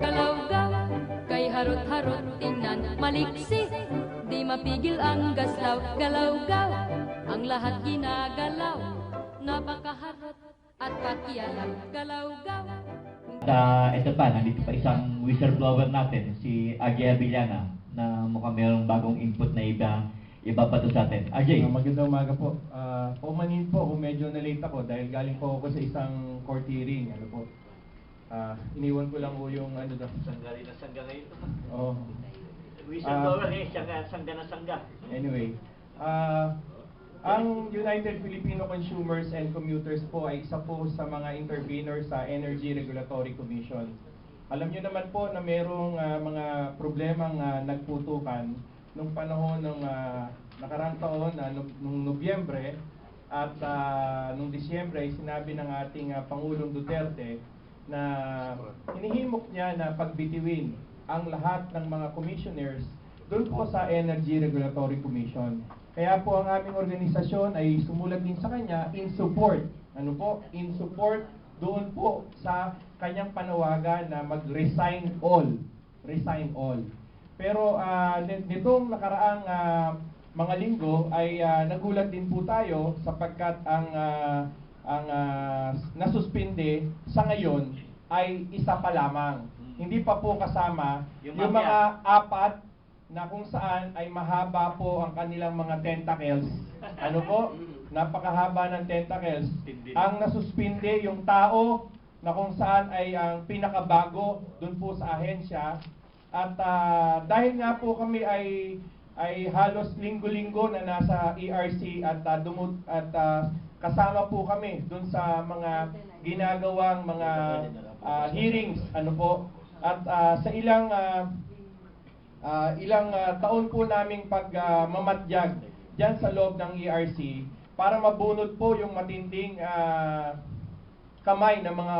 Galaw-gaw, kay harot-harot tingnan Maliksi, di mapigil ang gaslaw. Galaw-gaw, ang lahat ginagalaw Napakaharot at pakialam. Galaw-gaw, At ito pa, nandito pa isang whistleblower natin, si Ajay Villana, na mukhang mayroong bagong input na iba, iba pa to sa atin. Ajay, Ah, magandang umaga po. Ah, paumanhin po kung medyo na-late ako dahil galing po ako sa isang court hearing. Ano po? Ah, iniwan ko lang po yung ano daw. sanggali na sangga ngayon. Oh. Whistleblower eh, sangga, sangga na sangga. Anyway, ah ang United Filipino Consumers and Commuters po ay isa po sa mga intervener sa Energy Regulatory Commission. Alam niyo naman po na merong ah, mga problemang ah, nagputukan nung panahon ng ah, nakarang taon, na nung Nobyembre at ah, nung Disyembre sinabi ng ating ah, Pangulong Duterte na hinihimok niya na pagbitiwin ang lahat ng mga commissioners doon po sa Energy Regulatory Commission. Kaya po ang aming organisasyon ay sumulat din sa kanya in support. Ano po? In support doon po sa kanyang panawagan na mag-resign all. Resign all. Pero ah, nit- nitong nakaraang ah, mga linggo ay ah, nagulat din po tayo sapagkat ang ah, ang ah, nasuspinde sa ngayon ay isa pa lamang. Hindi pa po kasama Yung yung, mga apat na kung saan ay mahaba po ang kanilang mga tentacles. Ano po? Napakahaba ng tentacles. Ang nasuspinde yung tao na kung saan ay ang pinakabago doon po sa ahensya. At ah, dahil nga po kami ay ay halos linggo-linggo na nasa ERC at ah, dumut at ah, kasama po kami doon sa mga ginagawang mga ah, hearings ano po at ah, sa ilang ah, ah, ilang ah, taon po naming pagmamatyag diyan sa loob ng ERC para mabunot po yung matinding ah, kamay ng mga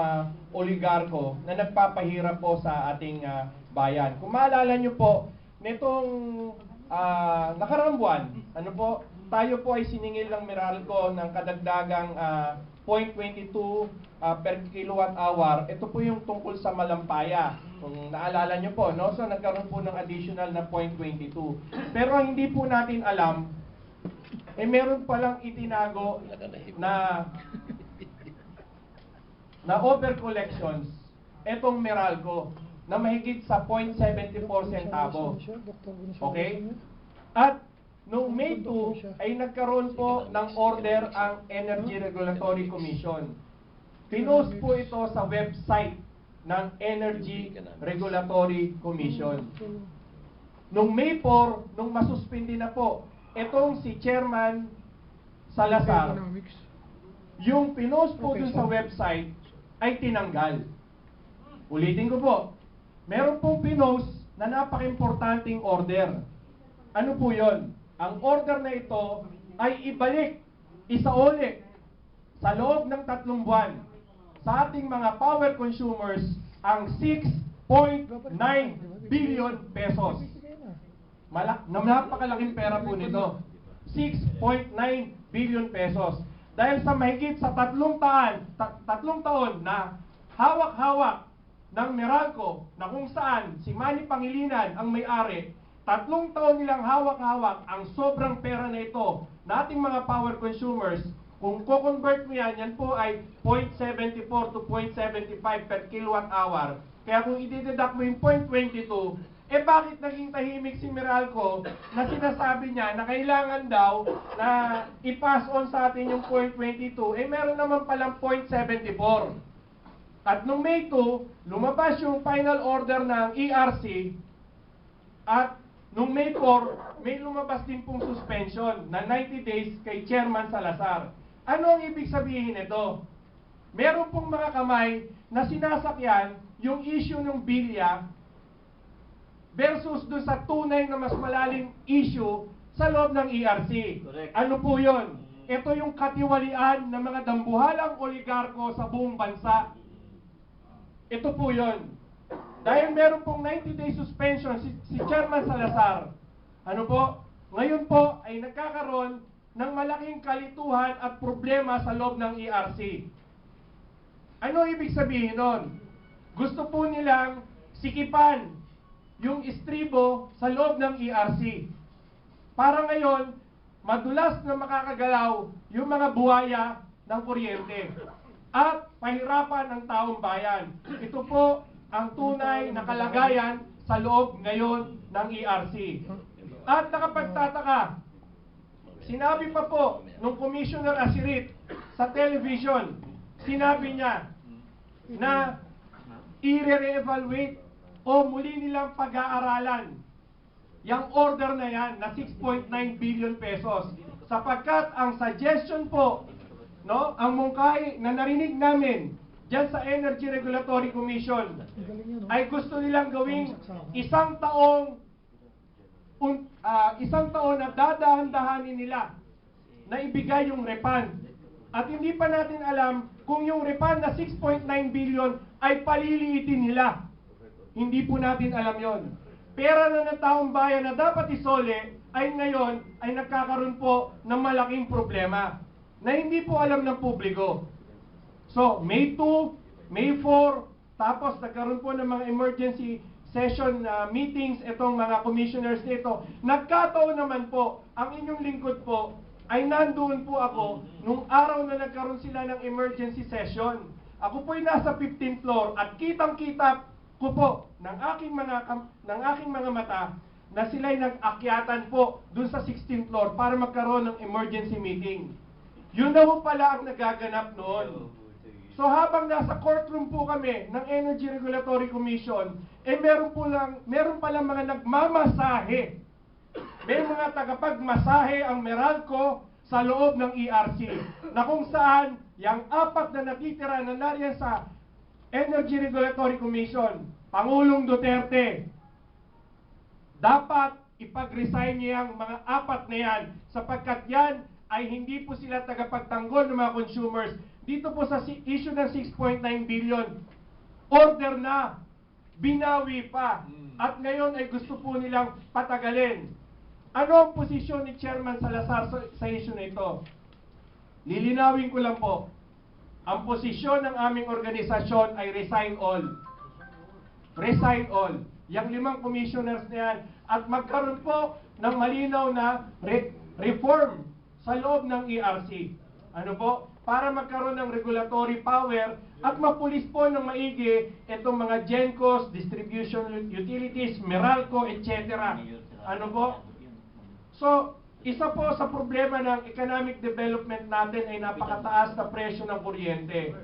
oligarko na nagpapahirap po sa ating ah, bayan. Kung maalala nyo po, nitong ah, nakaraang buwan, ano po, tayo po ay siningil ng Meralco ng kadagdagang ah, 0.22 ah, per kilowatt hour. Ito po yung tungkol sa Malampaya. Kung naalala nyo po, no? So nagkaroon po ng additional na 0.22. Pero ang hindi po natin alam, eh meron palang itinago na na over collections etong Meralco na mahigit sa 0.74 centavo. Okay? At noong May 2 ay nagkaroon po ng order ang Energy Regulatory Commission. Pinost po ito sa website ng Energy Regulatory Commission. Noong May 4, nung masuspindi na po, itong si Chairman Salazar, yung pinost po dun sa website ay tinanggal. Ulitin ko po, meron pong pinost na napaka-importanting order. Ano po yon? Ang order na ito ay ibalik, isauli sa loob ng tatlong buwan sa ating mga power consumers ang 6.9 billion pesos. Malak na napakalaking pera po nito. 6.9 billion pesos. Dahil sa mahigit sa tatlong taan, ta- tatlong taon na hawak-hawak ng Meralco na kung saan si Manny Pangilinan ang may-ari, tatlong taon nilang hawak-hawak ang sobrang pera na ito na ating mga power consumers, kung ko-convert mo yan, yan po ay 0.74 to 0.75 per kilowatt hour. Kaya kung i-deduct mo yung 0.22, eh bakit naging tahimik si Meralco na sinasabi niya na kailangan daw na i-pass on sa atin yung 0.22, eh meron naman palang 0.74. At nung May 2, lumabas yung final order ng ERC at nung May 4, may lumabas din pong suspension na 90 days kay Chairman Salazar. Ano ang ibig sabihin nito? Meron pong mga kamay na sinasakyan yung issue ng bilya versus doon sa tunay na mas malalim issue sa loob ng ERC. Correct. Ano po yon? Ito yung katiwalian ng mga dambuhalang oligarko sa buong bansa. Ito po yon. Dahil meron pong 90-day suspension si, si Chairman Salazar. Ano po? Ngayon po ay nagkakaroon ng malaking kalituhan at problema sa loob ng ERC. Ano ibig sabihin nun? Gusto po nilang sikipan yung istribo sa loob ng ERC. Para ngayon, madulas na makakagalaw yung mga buhaya ng kuryente at pahirapan ng taong bayan. Ito po ang tunay na kalagayan sa loob ngayon ng ERC. At nakapagtataka, sinabi pa po nung Commissioner Asirit sa television, sinabi niya na i-re-evaluate o muli nilang pag-aaralan yung order na yan na 6.9 billion pesos sapagkat ang suggestion po no ang mungkahi na narinig namin diyan sa Energy Regulatory Commission ay gusto nilang gawing isang taong un, ah, isang taon na dadahan-dahanin nila na ibigay yung refund. At hindi pa natin alam kung yung refund na 6.9 billion ay paliliitin nila. Hindi po natin alam yon. Pera na ng taong bayan na dapat isole ay ngayon ay nagkakaroon po ng malaking problema na hindi po alam ng publiko. So, May 2, May 4, tapos nagkaroon po ng mga emergency session uh, meetings itong mga commissioners nito. Nagkataon naman po, ang inyong lingkod po ay nandoon po ako nung araw na nagkaroon sila ng emergency session. Ako po'y nasa 15th floor at kitang-kita ko po ng aking mga ng aking mga mata na sila'y nag-akyatan po dun sa 16th floor para magkaroon ng emergency meeting. Yun na po pala ang nagaganap noon. So habang nasa courtroom po kami ng Energy Regulatory Commission, eh meron po lang, meron pala mga nagmamasahe. May mga tagapagmasahe ang Meralco sa loob ng ERC na kung saan yung apat na natitira na nariyan sa Energy Regulatory Commission, Pangulong Duterte, dapat ipag-resign niya ang mga apat na yan sapagkat yan ay hindi po sila tagapagtanggol ng mga consumers. Dito po sa issue ng 6.9 billion, order na, binawi pa, at ngayon ay gusto po nilang patagalin. Ano ang posisyon ni Chairman Salazar sa, sa issue na ito? Lilinawin ko lang po, ang posisyon ng aming organisasyon ay resign all resign all. Yang limang commissioners na yan at magkaroon po ng malinaw na re- reform sa loob ng ERC. Ano po? Para magkaroon ng regulatory power at mapulis po ng maigi itong mga GENCOs, distribution utilities, Meralco, etc. Ano po? So, isa po sa problema ng economic development natin ay napakataas na presyo ng kuryente.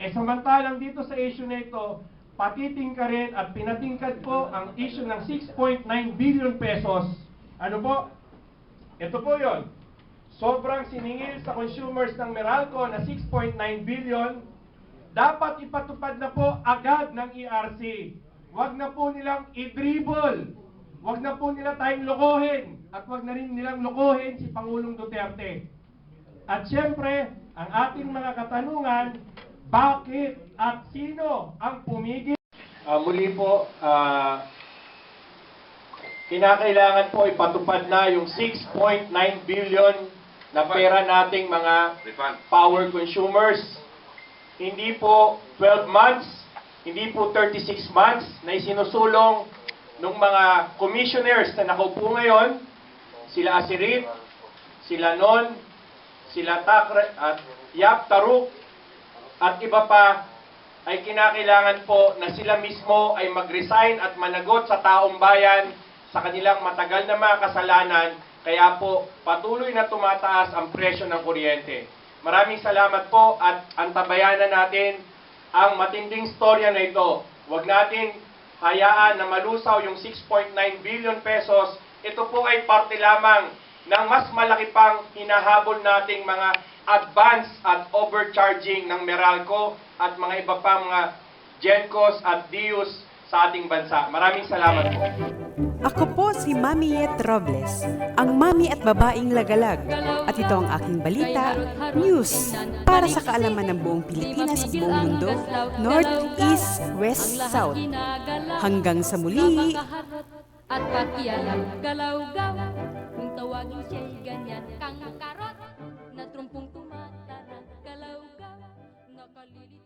Eh samantalang dito sa issue na ito, patitingka rin at pinatingkad po ang issue ng 6.9 billion pesos. Ano po? Ito po yon. Sobrang siningil sa consumers ng Meralco na 6.9 billion, dapat ipatupad na po agad ng ERC. Huwag na po nilang i-dribble. Huwag na po nila tayong lokohin. At huwag na rin nilang lokohin si Pangulong Duterte. At siyempre, ang ating mga katanungan, bakit at sino ang pumigil? Ah, muli po, ah, kinakailangan po ipatupad na yung 6.9 billion na pera nating mga power consumers. Hindi po 12 months, hindi po 36 months na isinusulong ng mga commissioners na nakaupo ngayon, sila Asirit, sila Non, sila Takre, at Yap Taruk, at iba pa ay kinakailangan po na sila mismo ay mag-resign at managot sa taong bayan sa kanilang matagal na mga kasalanan, kaya po patuloy na tumataas ang presyo ng kuryente. Maraming salamat po at antabayanan natin ang matinding storya na ito. Huwag natin hayaan na malusaw yung 6.9 billion pesos. Ito po ay parte lamang ng mas malaki pang hinahabol nating mga advance at overcharging ng Meralco at mga iba pa mga Gencos at Dius sa ating bansa. Maraming salamat po. Ako po si Mami Yet Robles, ang mami at babaeng lagalag. At ito ang aking balita, news, para sa kaalaman ng buong Pilipinas at buong mundo, North, East, West, South. Hanggang sa muli! At pakialam, galaw-gaw, kung tawagin siya'y ganyan Kang karot na trumpong tumatarang Galaw-gaw, nakalilitong